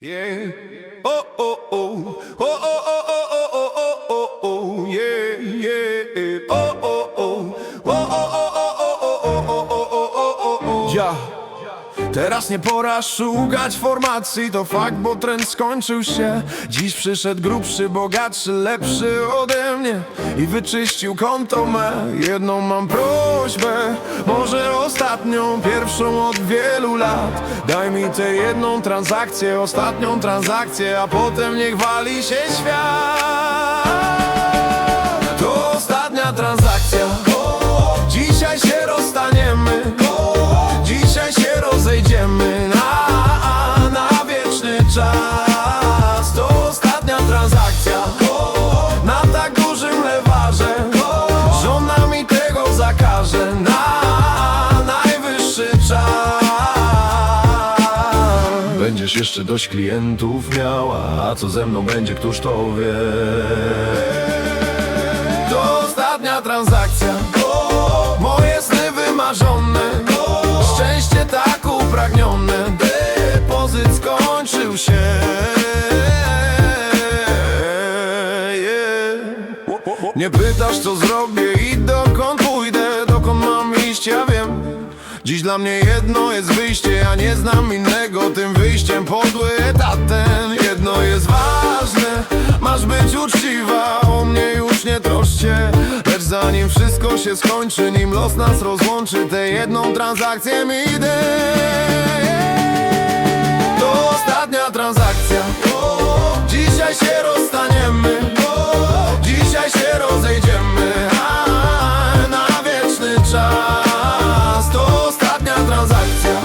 Yeah. Oh, oh, oh. Oh, oh, oh, oh, oh, oh, oh, oh, oh. Yeah, yeah. Oh, oh, oh. Oh, oh, oh, oh, oh, oh, oh, oh, oh, oh, oh, oh. Teraz nie pora szukać formacji, to fakt, bo trend skończył się. Dziś przyszedł grubszy, bogatszy, lepszy ode mnie I wyczyścił konto me. Jedną mam prośbę, może ostatnią, pierwszą od wielu lat. Daj mi tę jedną transakcję, ostatnią transakcję A potem niech wali się świat czas. To ostatnia transakcja. Na tak dużym lewarze. Żona mi tego zakaże. Na najwyższy czas. Będziesz jeszcze dość klientów miała A co ze mną będzie, któż to wie? To ostatnia transakcja się. Nie pytasz co zrobię i dokąd pójdę Dokąd mam iść, ja wiem. Dziś dla mnie jedno jest wyjście, ja nie znam innego Tym wyjściem. Podły etat ten Jedno jest ważne, masz być uczciwa O mnie już nie troszcz się Lecz zanim wszystko się skończy, nim los nas rozłączy Tę jedną transakcję mi ostatnia transakcja. Dzisiaj się rozstaniemy. Dzisiaj się rozejdziemy. Na wieczny czas. To ostatnia transakcja.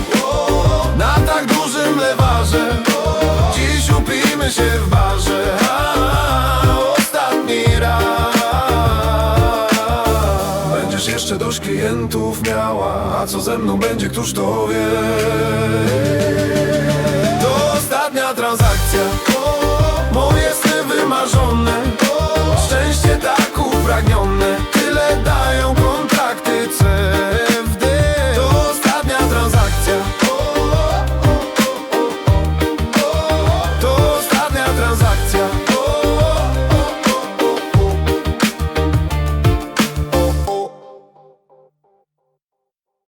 Na tak dużym lewarze. Dziś upijmy się w barze. Ostatni raz. Będziesz jeszcze dość klientów miała. A co ze mną będzie, któż to wie Транзакция.